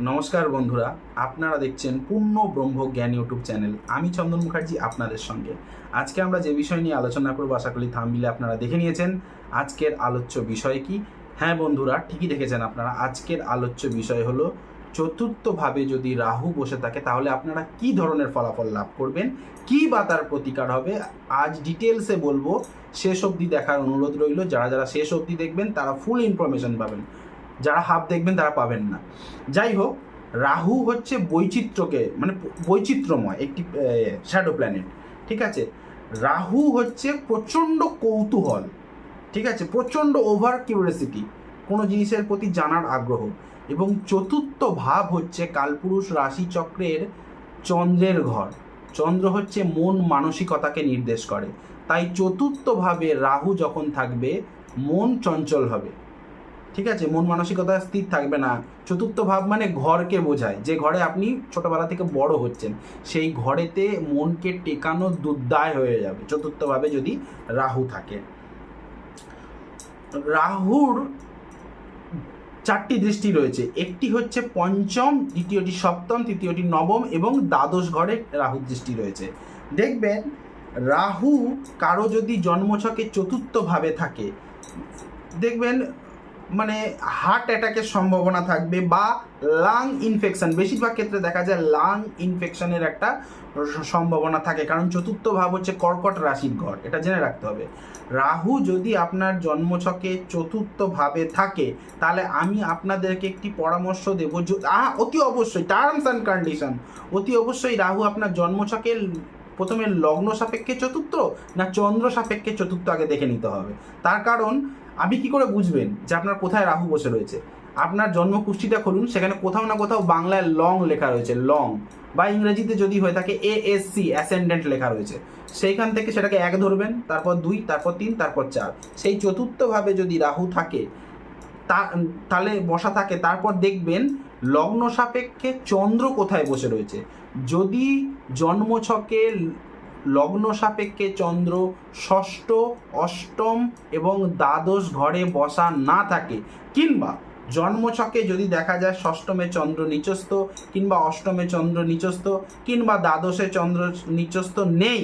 নমস্কার বন্ধুরা, আপনারা দেখছেন পূর্ণ ব্রহ্ম জ্ঞান ইউটিউব চ্যানেল। আমি চন্দন মুখার্জি আপনাদের সঙ্গে। আজকে আমরা যে বিষয় নিয়ে আলোচনা করব, আশা করি থামবিলে আপনারা দেখে নিয়েছেন। আজকের আলোচ্য বিষয় কি? হ্যাঁ বন্ধুরা, ঠিকই দেখেছেন আপনারা। আজকের আলোচ্য বিষয় হলো, চতুর্থভাবে যদি রাহু বসে থাকে, তাহলে আপনারা কি ধরনের ফলাফল লাভ করবেন? কি বা তার প্রতিকার হবে? আজ ডিটেলসে বলব, শেষ অবধি দেখার অনুরোধ রইল। যারা যারা শেষ অবধি দেখবেন, তারা ফুল ইনফরমেশন পাবেন। যারা হাফ দেখবেন তারা পাবেন না। যাই হোক, রাহু হচ্ছে বৈচিত্র্যকে মানে বৈচিত্র্যময় একটি শ্যাডো প্ল্যানেট ঠিক আছে? রাহু হচ্ছে প্রচণ্ড কৌতূহল, ঠিক আছে? প্রচণ্ড ওভার কিউরিয়াসিটি কোনো জিনিসের প্রতি জানার আগ্রহ। এবং চতুর্থ ভাব হচ্ছে কালপুরুষ রাশিচক্রের চন্দ্রের ঘর। চন্দ্র হচ্ছে মন মানসিকতাকে নির্দেশ করে। তাই চতুর্থভাবে রাহু যখন থাকবে, মন চঞ্চল হবে। ঠিক আছে? মন মানসিকতা স্থির থাকবে না। চতুর্থ ভাব মানে ঘরকে বোঝায়। যে ঘরে আপনি ছোটবেলা থেকে বড় হচ্ছেন, সেই ঘরেতে মনকে টেকানো দুর্দায় হয়ে যাবে। চতুর্থভাবে যদি রাহু থাকে। রাহুর চারটি দৃষ্টি রয়েছে। একটি হচ্ছে পঞ্চম, দ্বিতীয়টি সপ্তম, তৃতীয়টি নবম এবং দ্বাদশ ঘরে রাহুর দৃষ্টি রয়েছে। দেখবেন, রাহু কারও যদি জন্মছকে চতুর্থভাবে থাকে, দেখবেন মানে হার্ট অ্যাটাকের সম্ভাবনা থাকবে বা লাং ইনফেকশন বেশিরভাগ ক্ষেত্রে দেখা যায় লাং ইনফেকশনের একটা সম্ভাবনা থাকে। কারণ চতুর্থ ভাব হচ্ছে কর্কট রাশির ঘর, এটা জেনে রাখতে হবে। রাহু যদি আপনার জন্মছকে চতুর্থ ভাবে থাকে, তাহলে আমি আপনাদেরকে একটি পরামর্শ দেব অতি অবশ্যই টার্মস অ্যান্ড কন্ডিশন অতি অবশ্যই রাহু আপনার জন্মছকে প্রথমে লগ্ন সাপেক্ষে চতুর্থ না চন্দ্র সাপেক্ষে চতুর্থ আগে দেখে নিতে হবে। তার কারণ আপনি কি করে বুঝবেন যে আপনার কোথায় রাহু বসে রয়েছে? আপনার জন্ম কুষ্টিটা খুলুন, সেখানে কোথাও না কোথাও বাংলায় লং লেখা রয়েছে লং বা ইংরেজিতে যদি হয়ে থাকে এ এস সি অ্যাসেন্ডেন্ট লেখা রয়েছে। সেইখান থেকে সেটাকে এক ধরবেন, তারপর দুই, তারপর তিন, তারপর চার। সেই চতুর্থভাবে যদি রাহু থাকে, তা তাহলে বসা থাকে, তারপর দেখবেন লগ্ন সাপেক্ষে চন্দ্র কোথায় বসে রয়েছে। যদি জন্মছকে লগ্ন সাপেক্ষে চন্দ্র ষষ্ঠ, অষ্টম এবং দ্বাদশ ঘরে বসা না থাকে কিংবা জন্মছকে যদি দেখা যায় ষষ্ঠমে চন্দ্র নিচস্থ কিংবা অষ্টমে চন্দ্র নিচস্থ কিংবা দ্বাদশে চন্দ্র নিচস্থ নেই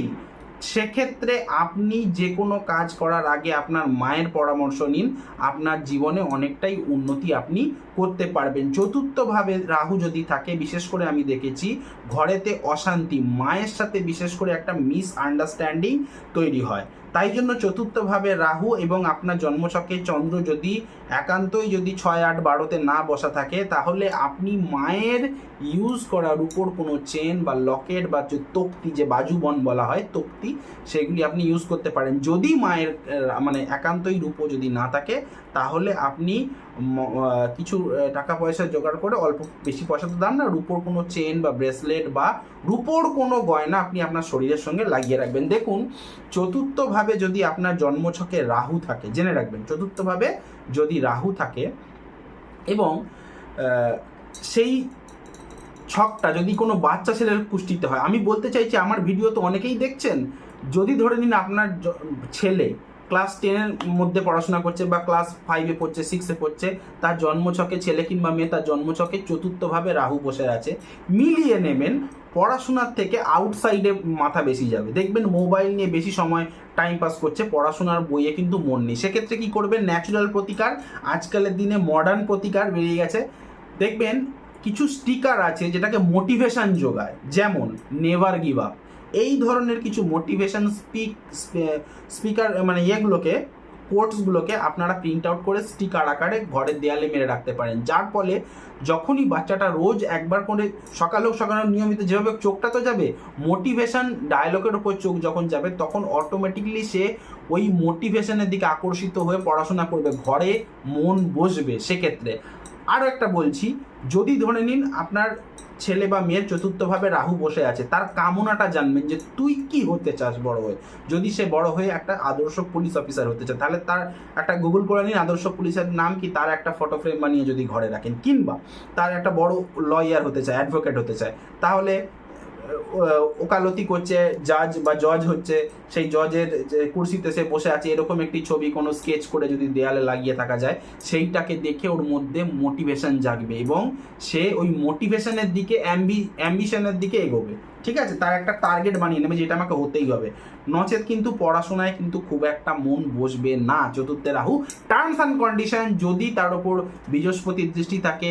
সেক্ষেত্রে আপনি যে কোনো কাজ করার আগে আপনার মায়ের পরামর্শ নিন। আপনার জীবনে অনেকটাই উন্নতি আপনি করতে পারবেন। চতুর্থভাবে রাহু যদি থাকে, বিশেষ করে আমি দেখেছি, ঘরেতে অশান্তি, মায়ের সাথে বিশেষ করে একটা মিস আন্ডারস্ট্যান্ডিং তৈরি হয়। তাই জন্য চতুর্থভাবে রাহু এবং আপনার জন্মছকে চন্দ্র যদি একান্তই যদি ছয় আট বারোতে না বসা থাকে, তাহলে আপনি মায়ের ইউজ করার উপর কোনো চেন বা লকেট বা যে তক্তি, যে বাজুবন বলা হয়, তক্তি, সেগুলি আপনি ইউজ করতে পারেন। যদি মায়ের মানে একান্তই রূপো যদি না থাকে তাহলে আপনি কিছু টাকা পয়সা জোগাড় করে অল্প বেশি পয়সা তো দাম না, রূপোর কোনো চেন বা ব্রেসলেট বা রূপোর কোনো গয়না আপনি আপনার শরীরের সঙ্গে লাগিয়ে রাখবেন। দেখুন, চতুর্থভাবে যদি আপনার জন্মছকে রাহু থাকে, জেনে রাখবেন, চতুর্থভাবে যদি রাহু থাকে এবং সেই ছকটা যদি কোনো বাচ্চা ছেলের পুষ্টিতে হয়, আমি বলতে চাইছি, আমার ভিডিও তো অনেকেই দেখছেন, যদি ধরে নিন আপনার ছেলে ক্লাস টেনের মধ্যে পড়াশোনা করছে বা ক্লাস ফাইভে পড়ছে সিক্সে পড়ছে, তার জন্মছকে ছেলে কিংবা মেয়ে, তার জন্মছকে চতুর্থভাবে রাহু বসে আছে। মিলিয়ে নেবেন, পড়াশোনার থেকে আউটসাইডে মাথা বেশি যাবে। দেখবেন মোবাইল নিয়ে বেশি সময় টাইম পাস করছে, পড়াশোনার বইয়ে কিন্তু মন নেই। সেক্ষেত্রে কী করবেন? ন্যাচুরাল প্রতিকার, আজকালের দিনে মডার্ন প্রতিকার বেরিয়ে গেছে। দেখবেন কিছু স্টিকার আছে যেটাকে মোটিভেশন যোগায়। যেমন নেভার গিভ আপ এই ধরনের কিছু মোটিভেশন স্পিক স্পিকার মানে ইয়েগুলোকে কোর্টসগুলোকে আপনারা প্রিন্ট আউট করে স্টিকার আকারে ঘরের দেয়ালে মেরে রাখতে পারেন। যার ফলে যখনই বাচ্চাটা রোজ একবার করে সকাল হোক, সকাল নিয়মিত যেভাবে চোখটা তো যাবে মোটিভেশন ডায়লগের ওপর চোখ যখন যাবে, তখন অটোমেটিকলি সে ওই মোটিভেশনের দিকে আকর্ষিত হয়ে পড়াশোনা করবে। ঘরে মন বসবে সেক্ষেত্রে। আরও একটা বলছি, যদি ধরে নিন আপনার ছেলে বা মেয়ের চতুর্থভাবে রাহু বসে আছে, তার কামনাটা জানবেন যে তুই কি হতে চাস বড় হয়ে? যদি সে বড় হয়ে একটা আদর্শ পুলিশ অফিসার হতে চায়, তাহলে তার একটা গুগল করে নিন, আদর্শ পুলিশের নাম কি, তার একটা ফটো ফ্রেম বানিয়ে যদি ঘরে রাখেন, কিংবা তার একটা বড় লয়ার হতে চায় অ্যাডভোকেট হতে চায়, তাহলে ওকালতি করছে জাজ বা জজ হচ্ছে, সেই জজের যে কুর্সিতে সে বসে আছে, এরকম একটি ছবি, কোনো স্কেচ করে যদি দেয়ালে লাগিয়ে থাকা যায়, সেইটাকে দেখে ওর মধ্যে মোটিভেশন জাগবে এবং সে ওই মোটিভেশনের দিকে অ্যাম্বি অ্যাম্বিশনের দিকে এগোবে। ঠিক আছে? তার একটা টার্গেট বানিয়ে নেবে, যেটা আমাকে হতেই হবে। নচেত কিন্তু পড়াশোনায় কিন্তু খুব একটা মন বসবে না। চতুর্থে রাহু টার্মস অ্যান্ড কন্ডিশন যদি তার উপর বৃহস্পতির দৃষ্টি থাকে,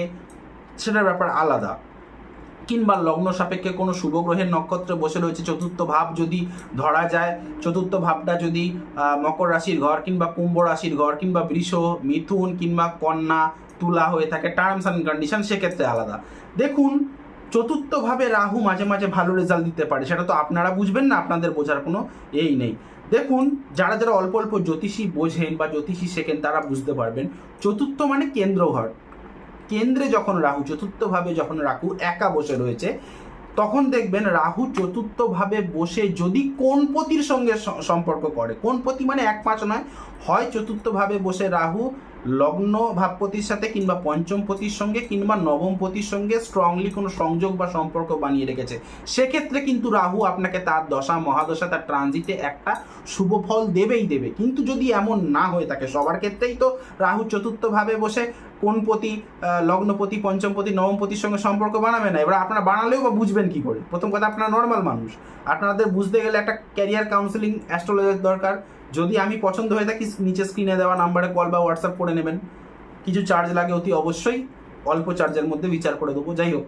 সেটার ব্যাপার আলাদা। কিংবা লগ্ন সাপেক্ষে কোনো শুভ গ্রহের নক্ষত্রে বসে রয়েছে, চতুর্থ ভাব যদি ধরা যায়, চতুর্থ ভাবটা যদি মকর রাশির ঘর কিংবা কুম্ভ রাশির ঘর কিংবা বৃষ, মিথুন কিংবা কন্যা, তুলা হয়ে থাকে টার্মস অ্যান্ড কন্ডিশন সেক্ষেত্রে আলাদা। দেখুন চতুর্থভাবে রাহু মাঝে মাঝে ভালো রেজাল্ট দিতে পারে, সেটা তো আপনারা বুঝবেন না, আপনাদের বোঝার কোনো এই নেই। দেখুন, যারা যারা অল্প অল্প জ্যোতিষী বোঝেন বা জ্যোতিষী শেখেন, তারা বুঝতে পারবেন, চতুর্থ মানে কেন্দ্র ঘর কেন্দ্রে যখন রাহু চতুর্থভাবে যখন রাহু একা বসে রয়েছে, তখন দেখবেন রাহু চতুর্থভাবে বসে যদি কোন পতির সঙ্গে সম্পর্ক করে, কোন পতি মানে এক পাঁচ নয়, হয় চতুর্থভাবে বসে রাহু লগ্ন ভাবপতির সাথে কিংবা পঞ্চম পতির সঙ্গে কিংবা নবম পতির সঙ্গে স্ট্রংলি কোনো সংযোগ বা সম্পর্ক বানিয়ে রেখেছে। সেক্ষেত্রে কিন্তু রাহু আপনাকে তার দশা, মহাদশা, তার ট্রানজিটে একটা শুভ ফল দেবেই দেবে। কিন্তু যদি এমন না হয়ে থাকে, সবার ক্ষেত্রেই তো রাহু চতুর্থভাবে বসে কোন পতি লগ্নপতি পঞ্চমপতি নবমপতির সঙ্গে সম্পর্ক বানাবে না। এবার আপনারা বানালেও বা বুঝবেন কি করে? প্রথম কথা, আপনারা নর্মাল মানুষ। আপনাদের বুঝতে গেলে একটা ক্যারিয়ার কাউন্সিলিং অ্যাস্ট্রোলজার দরকার। যদি আমি পছন্দ হয়ে থাকি নিচে স্ক্রিনে দেওয়া নাম্বারে কল বা হোয়াটসঅ্যাপ করে নেবেন। কিছু চার্জ লাগে অতি অবশ্যই, অল্প চার্জের মধ্যে বিচার করে দেবো। যাই হোক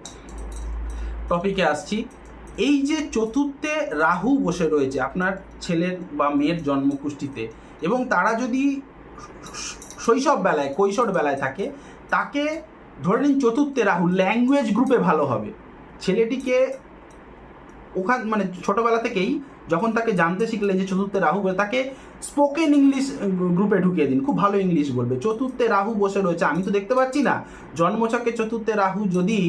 টপিকে আসছি। এই যে চতুর্থে রাহু বসে রয়েছে, আপনার ছেলের বা মেয়ের জন্মকুষ্ঠিতে এবং তারা যদি শৈশব বেলায়, কৈশোর বেলায় থাকে, তাকে ধরে নিন চতুর্থে রাহু ল্যাঙ্গুয়েজ গ্রুপে ভালো হবে। ছেলেটিকে ওখান মানে ছোটোবেলা থেকেই যখন তাকে জানতে শিখলেন যে চতুর্থে রাহু বলে, তাকে স্পোকেন ইংলিশ গ্রুপে ঢুকিয়ে দিন। খুব ভালো ইংলিশ বলবে। চতুর্থে রাহু বসে রয়েছে। আমি তো দেখতে পাচ্ছি না। জন্মছকে চতুর্থে রাহু যদি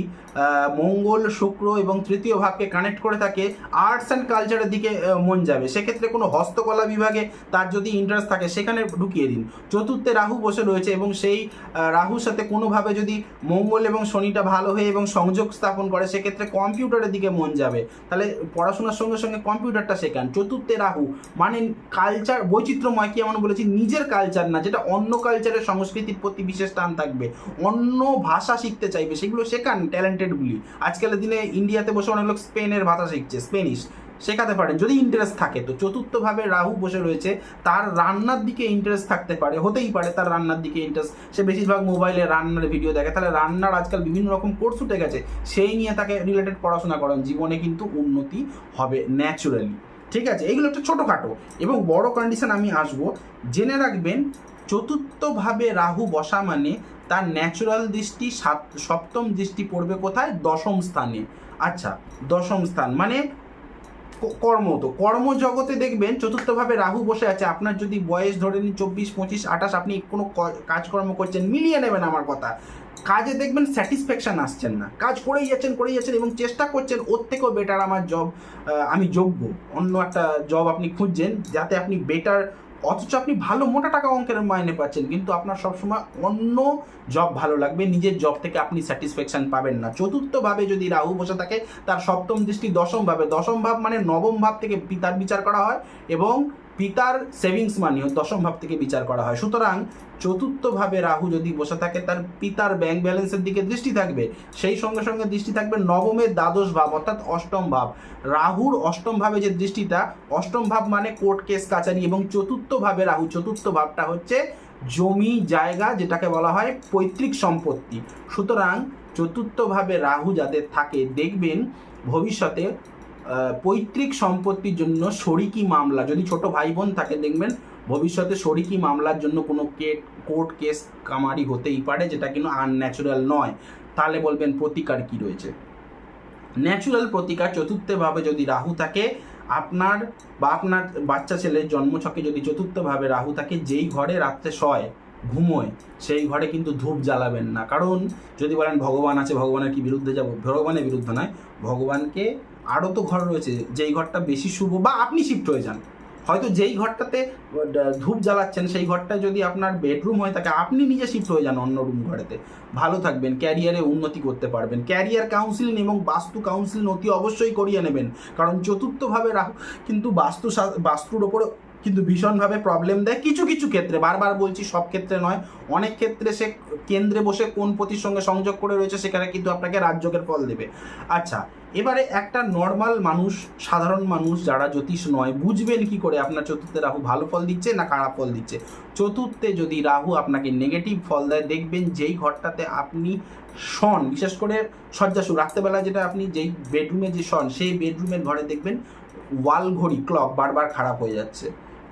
মঙ্গল, শুক্র এবং তৃতীয় ভাবকে কানেক্ট করে থাকে আর্টস অ্যান্ড কালচারের দিকে মন যাবে। সেক্ষেত্রে কোনো হস্তকলা বিভাগে তার যদি ইন্টারেস্ট থাকে, সেখানে ঢুকিয়ে দিন। চতুর্থে রাহু বসে রয়েছে এবং সেই রাহুর সাথে কোনোভাবে যদি মঙ্গল এবং শনিটা ভালো হয়ে এবং সংযোগ স্থাপন করে, সেক্ষেত্রে কম্পিউটারের দিকে মন যাবে। তাহলে পড়াশোনার সঙ্গে সঙ্গে কম্পিউটারটা শেখান চতুর্থে রাহু মানে কালচার বৈচিত্র্যময় কি এমন বলেছি? নিজের কালচার না, যেটা অন্য কালচারের সংস্কৃতির প্রতি বিশেষ টান থাকবে। অন্য ভাষা শিখতে চাইবে, সেগুলো শেখান ট্যালেন্টেডগুলি আজকালের দিনে ইন্ডিয়াতে বসে অনেক লোক স্পেনের ভাষা শিখছে, স্পেনিশ। শেখাতে পারেন, যদি ইন্টারেস্ট থাকে। তো চতুর্থভাবে রাহু বসে রয়েছে, তার রান্নার দিকে ইন্টারেস্ট থাকতে পারে, হতেই পারে তার রান্নার দিকে ইন্টারেস্ট সে বেশিরভাগ মোবাইলে রান্নার ভিডিও দেখে। তাহলে রান্নার আজকাল বিভিন্ন রকম কোর্স উঠে গেছে। সেই নিয়ে তাকে রিলেটেড পড়াশোনা করেন। জীবনে কিন্তু উন্নতি হবে ন্যাচুরালি ঠিক আছে? এইগুলো একটা ছোটোখাটো। এবং বড় কন্ডিশন আমি আসব। জেনে রাখবেন, চতুর্থভাবে রাহু বসা মানে তার ন্যাচুরাল দৃষ্টি সাত, সপ্তম দৃষ্টি পড়বে কোথায়? দশম স্থানে। আচ্ছা দশম স্থান। মানে কর্ম তো। কর্মজগতে দেখবেন চতুর্থভাবে রাহু বসে আছে। আপনার যদি বয়স ধরে নিন চব্বিশ, পঁচিশ, আঠাশ, আপনি কোনো কাজকর্ম করছেন, মিলিয়ে নেবেন আমার কথা। কাজে দেখবেন স্যাটিসফ্যাকশন আসছেন না। কাজ করেই যাচ্ছেন করেই যাচ্ছেন এবং চেষ্টা করছেন, ওর থেকেও বেটার আমার জব আমি যোগ্য। অন্য একটা জব আপনি খুঁজছেন, যাতে আপনি বেটার অথচ আপনি ভালো মোটা টাকা অঙ্কের মাইনে পাচ্ছেন, কিন্তু আপনার সবসময় অন্য জব ভালো লাগবে, নিজের জব থেকে আপনি স্যাটিসফ্যাকশান পাবেন না। চতুর্থভাবে যদি রাহু বসে থাকে, তার সপ্তম দৃষ্টি দশম ভাবে। দশম ভাব মানে নবম ভাব থেকে পিতার বিচার করা হয় এবং পিতার সেভিংস মানিও দশম ভাব থেকে বিচার করা হয়। সুতরাং চতুর্থভাবে রাহু যদি বসে থাকে, তার পিতার ব্যাংক ব্যালেন্সের দিকে দৃষ্টি থাকবে। সেই সঙ্গে সঙ্গে দৃষ্টি থাকবে নবমের দ্বাদশ ভাব, অর্থাৎ অষ্টম ভাব। রাহুর অষ্টম ভাবে যে দৃষ্টিটা, অষ্টম ভাব মানে কোর্ট কেস কাচারি এবং চতুর্থ ভাবে রাহু, চতুর্থ ভাবটা হচ্ছে জমি জায়গা, যেটাকে বলা হয় পৈতৃক সম্পত্তি। সুতরাং চতুর্থভাবে রাহু যাদের থাকে, দেখবেন ভবিষ্যতে পৈতৃক সম্পত্তির জন্য শরিকি মামলা, যদি ছোট ভাই বোন থাকে, দেখবেন ভবিষ্যতে শরিকি মামলার জন্য কোনো কেট, কোর্ট কেস কামারি হতেই পারে, যেটা কিন্তু আনন্যাচুরাল নয়। তাহলে বলবেন প্রতিকার কি রয়েছে? ন্যাচুরাল প্রতিকার, চতুর্থভাবে যদি রাহু থাকে, আপনার বা আপনার বাচ্চা ছেলের জন্মছকে যদি চতুর্থভাবে রাহু থাকে, যেই ঘরে রাত্রে শয় ঘুমোয়, সেই ঘরে কিন্তু ধূপ জ্বালাবেন না। কারণ যদি বলেন ভগবান আছে, ভগবানের কি বিরুদ্ধে যাব? ভগবানের বিরুদ্ধে নয়, ভগবানকে আরও তো ঘর রয়েছে, যেই ঘরটা বেশি শুভ বা আপনি শিফট হয়ে যান। হয়তো যেই ঘরটাতে ধূপ জ্বালাচ্ছেন, সেই ঘরটা যদি আপনার বেডরুম হয়ে থাকে আপনি নিজে শিফট হয়ে যান অন্য রুম ঘরেতে। ভালো থাকবেন ক্যারিয়ারে উন্নতি করতে পারবেন। ক্যারিয়ার কাউন্সিলিং এবং বাস্তু কাউন্সিলিং অতি অবশ্যই করিয়ে নেবেন। কারণ চতুর্থভাবে রাহু কিন্তু বাস্তু বাস্তুর ওপরে কিন্তু ভীষণভাবে প্রবলেম দেয় কিছু কিছু ক্ষেত্রে। বারবার বলছি, সব ক্ষেত্রে নয়। অনেক ক্ষেত্রে সে কেন্দ্রে বসে কোন পতির সঙ্গে সংযোগ করে রয়েছে সেখানে কিন্তু আপনাকে রাজযোগের ফল দেবে। আচ্ছা এবারে একটা নর্মাল মানুষ, সাধারণ মানুষ যারা জ্যোতিষ নয়, বুঝবেন কি করে আপনার চতুর্থে রাহু ভালো ফল দিচ্ছে না খারাপ ফল দিচ্ছে? চতুর্থে যদি রাহু আপনাকে নেগেটিভ ফল দেয়, দেখবেন যেই ঘরটাতে আপনি শন, বিশেষ করে শয্যাশু, রাত্রেবেলা যেটা আপনি যেই বেডরুমে যে শন, সেই বেডরুমের ঘরে দেখবেন ওয়াল ঘড়ি ক্লক বারবার খারাপ হয়ে যাচ্ছে।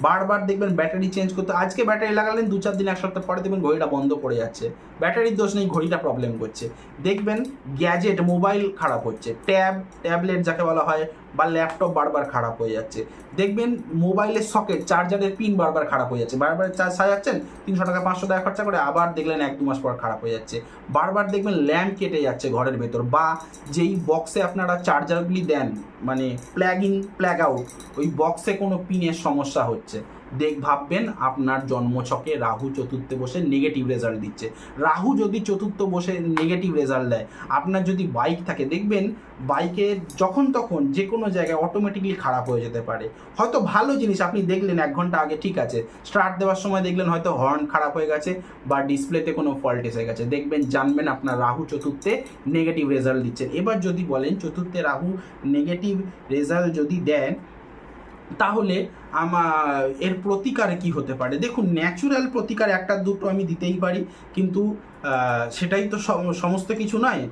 বারবার দেখবেন ব্যাটারি চেঞ্জ করতে, আজকে ব্যাটারি লাগালেন দু চার দিন, এক সপ্তাহ পরে দেখবেন ঘড়িটা বন্ধ পড়ে যাচ্ছে। ব্যাটারির দোষ নেই, ঘড়িটা প্রবলেম করছে। দেখবেন গ্যাজেট মোবাইল খারাপ হচ্ছে। ট্যাব ট্যাবলেট যাকে বলা হয় বা ল্যাপটপ বারবার খারাপ হয়ে যাচ্ছে। দেখবেন মোবাইলের সকেট চার্জারের পিন বারবার খারাপ হয়ে যাচ্ছে। বারবার চার্জ সাজাচ্ছেন, তিনশো টাকা, পাঁচশো টাকা খরচা করে আবার দেখলেন এক দু মাস পর খারাপ হয়ে যাচ্ছে। বারবার দেখবেন ল্যাম্প কেটে যাচ্ছে ঘরের ভেতর বা যেই বক্সে আপনারা চার্জারগুলি দেন মানে প্ল্যাগ ইন প্ল্যাগ আউট ওই বক্সে কোনো পিনের সমস্যা হচ্ছে। দেখ ভাববেন আপনার জন্মছকে রাহু চতুর্থে বসে নেগেটিভ রেজাল্ট দিচ্ছে। রাহু যদি চতুর্থ বসে নেগেটিভ রেজাল্ট দেয়, আপনার যদি বাইক থাকে, দেখবেন বাইকে যখন তখন যে কোনো জায়গায় অটোমেটিকলি খারাপ হয়ে যেতে পারে। হয়তো ভালো জিনিস, আপনি দেখলেন এক ঘণ্টা আগে ঠিক আছে। স্টার্ট দেওয়ার সময় দেখলেন হয়তো হর্ন খারাপ হয়ে গেছে বা ডিসপ্লেতে কোনো ফল্ট এসে গেছে। দেখবেন জানবেন আপনার রাহু চতুর্থে নেগেটিভ রেজাল্ট দিচ্ছেন এবার যদি বলেন চতুর্থে রাহু নেগেটিভ রেজাল্ট যদি দেন তাহলে আমার এর প্রতিকারে কি হতে পারে? দেখুন ন্যাচুরাল প্রতিকার একটা দুটো আমি দিতেই পারি, কিন্তু সেটাই তো সমস্ত কিছু নয়।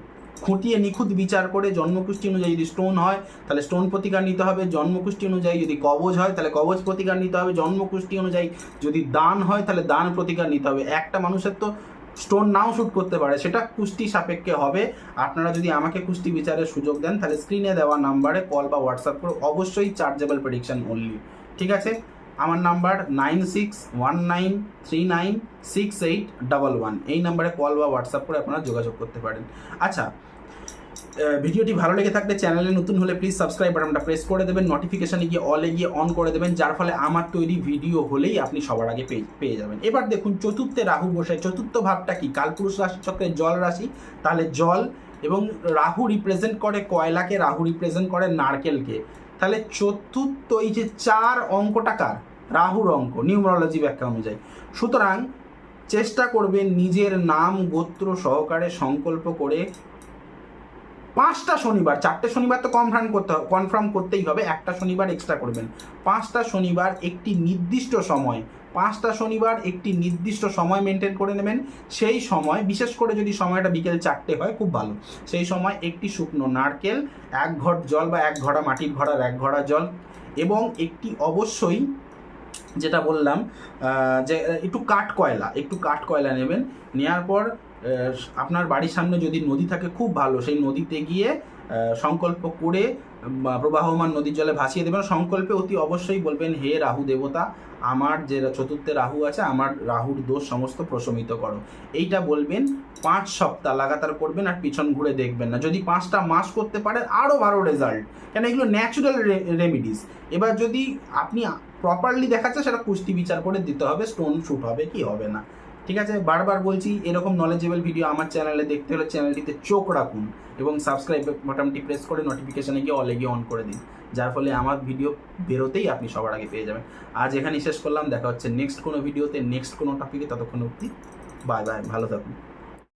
খুঁটিয়ে নিখুঁত বিচার করে জন্মকুষ্টি অনুযায়ী যদি স্টোন হয়, তাহলে স্টোন প্রতিকার নিতে হবে। জন্মকুষ্টি অনুযায়ী যদি কবজ হয়, তাহলে কবজ প্রতিকার নিতে হবে। জন্মকুষ্টি অনুযায়ী যদি দান হয়, তাহলে দান প্রতিকার নিতে হবে। একটা মানুষের তো স্টোন নাও শ্যুট করতে পারে, সেটা কুষ্টি সাপেক্ষে হবে। আপনারা যদি আমাকে কুষ্টি বিচারের সুযোগ দেন, তাহলে স্ক্রিনে দেওয়া নাম্বারে কল বা হোয়াটসঅ্যাপ করে অবশ্যই চার্জেবল প্রেডিকশন অনলি ঠিক আছে? আমার number nine six one nine three nine six eight double one এই নাম্বারে কল বা হোয়াটসঅ্যাপ করে আপনারা যোগাযোগ করতে পারেন। আচ্ছা ভিডিওটি ভালো লেগে থাকলে চ্যানেলে নতুন হলে প্লিজ সাবস্ক্রাইব বাটনটা প্রেস করে দেবেন নোটিফিকেশানে গিয়ে অলে গিয়ে অন করে দেবেন, যার ফলে আমার তৈরি ভিডিও হলেই আপনি সবার আগে পেয়ে পেয়ে যাবেন। এবার দেখুন চতুর্থে রাহু বসে, চতুর্থ ভাবটা কি? কালপুরুষ রাশি চক্রের জল রাশি, তাহলে জল এবং রাহু রিপ্রেজেন্ট করে কয়লাকে, রাহু রিপ্রেজেন্ট করে নারকেলকে। তাহলে চতুর্থ, এই যে চার অঙ্কটা কার? রাহুর অঙ্ক, নিউমারোলজি ব্যাখ্যা অনুযায়ী। সুতরাং চেষ্টা করবেন নিজের নাম, গোত্র সহকারে সংকল্প করে পাঁচটা শনিবার, চারটে শনিবার তো কনফার্ম করতে হবে কনফার্ম করতেই হবে, একটা শনিবার এক্সট্রা করবেন। পাঁচটা শনিবার একটি নির্দিষ্ট সময়, পাঁচটা শনিবার একটি নির্দিষ্ট সময় মেনটেন করে নেবেন। সেই সময়, বিশেষ করে যদি সময়টা বিকেল চারটে হয়, খুব ভালো। সেই সময় একটি শুকনো নারকেল, এক ঘট জল বা এক ঘড়া মাটির ঘড়ার এক ঘড়া জল এবং একটি অবশ্যই যেটা বললাম যে, একটু কাঠ কয়লা, একটু কাঠ কয়লা নেবেন। নেওয়ার পর আপনার বাড়ির সামনে যদি নদী থাকে, খুব ভালো। সেই নদীতে গিয়ে সংকল্প করে প্রবাহমান নদীর জলে ভাসিয়ে দেবেন। সংকল্পে অতি অবশ্যই বলবেন, হে রাহু দেবতা, আমার যে চতুর্থে রাহু আছে, আমার রাহুর দোষ সমস্ত প্রশমিত করো। এইটা বলবেন, পাঁচ সপ্তাহ লাগাতার করবেন আর পিছন ঘুরে দেখবেন না। যদি পাঁচটা মাস করতে পারেন আরও ভালো রেজাল্ট কেন, এগুলো ন্যাচুরাল রেমিডিস এবার যদি আপনি প্রপারলি দেখাচ্ছে, সেটা কুস্তি বিচার করে দিতে হবে স্টোন শ্যুট হবে, কি হবে না। ঠিক আছে? বারবার বলছি, এরকম নলেজেবল ভিডিও আমার চ্যানেলে দেখতে হলে চ্যানেলটিতে চোখ রাখুন এবং সাবস্ক্রাইব বাটনটি প্রেস করে নোটিফিকেশানে গিয়ে অলে গিয়ে অন করে দিন। যার ফলে আমার ভিডিও বেরোতেই আপনি সবার আগে পেয়ে যাবেন। আজ এখানেই শেষ করলাম। দেখা হচ্ছে নেক্সট কোনো ভিডিওতে নেক্সট কোনো টপিকে ততক্ষণ অবধি বাই বাই ভালো থাকুন।